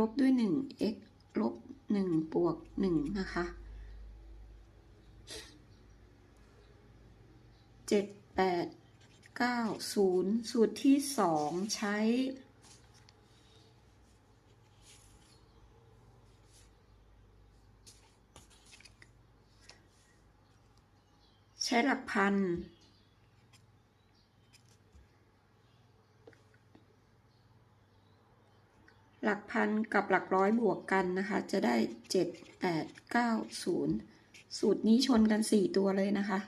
ลบด้วย1 x ลบ1บวก1นะคะเจ็ดแปดเก้าศูนย์สูตรที่สองใช้ ใช้หลักพัน หลักพันกับหลักร้อยบวกกันนะคะ จะได้เจ็ดแปดเก้าศูนย์สูตรนี้ชนกันสี่ตัวเลยนะคะ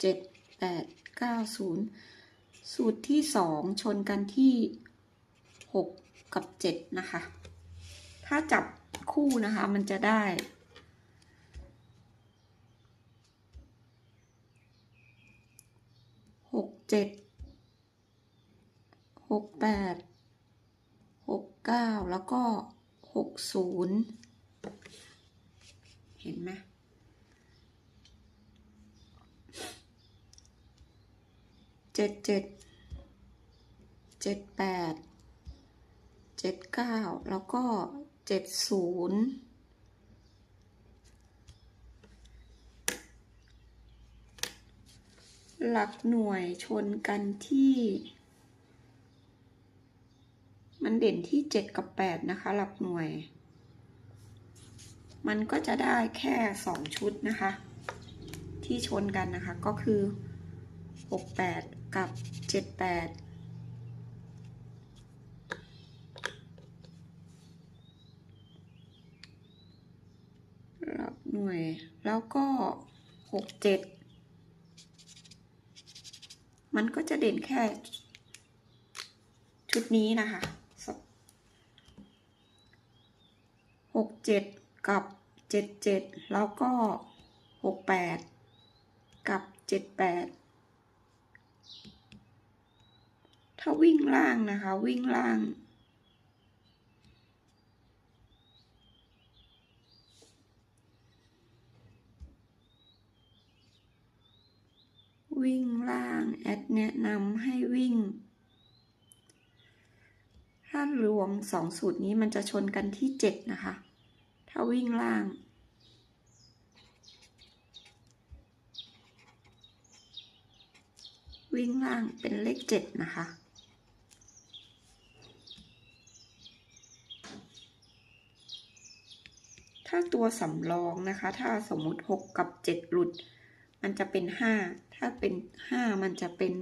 เจ็ดแปดเก้าศูนย์สูตรที่สองชนกันที่หกกับเจ็ดนะคะ ถ้าจับคู่นะคะมันจะได้หกเจ็ ดหกแปดหกเก้าแล้วก็หกศูนย์เห็นไหมเจ็ดเจ็ดเจ็ดแปดเจ็ดเก้าแล้วก็เจ็ดศูนย์หลักหน่วยชนกันที่ มันเด่นที่เจ็ดกับแปดนะคะ หลักหน่วย มันก็จะได้แค่สองชุดนะคะ ที่ชนกันนะคะก็คือหกแปดกับเจ็ดแปดหลักหน่วยแล้วก็หกเจ็ดมันก็จะเด่นแค่ ชุดนี้นะคะ หกเจ็ดกับเจ็ดเจ็ดแล้วก็หกแปดกับเจ็ดแปดถ้าวิ่งล่างนะคะ วิ่งล่างวิ่งล่าง แอดแนะนำให้วิ่ง ถ้ารวมสองสูตรนี้มันจะชนกันที่เจ็ดนะคะ ถ้าวิ่งล่าง วิ่งล่างเป็นเลขเจ็ดนะคะถ้าตัวสำรองนะคะ ถ้าสมมุติหกกับเจ็ดหลุด มันจะเป็นห้าถ้าเป็นห้ามันจะเป็น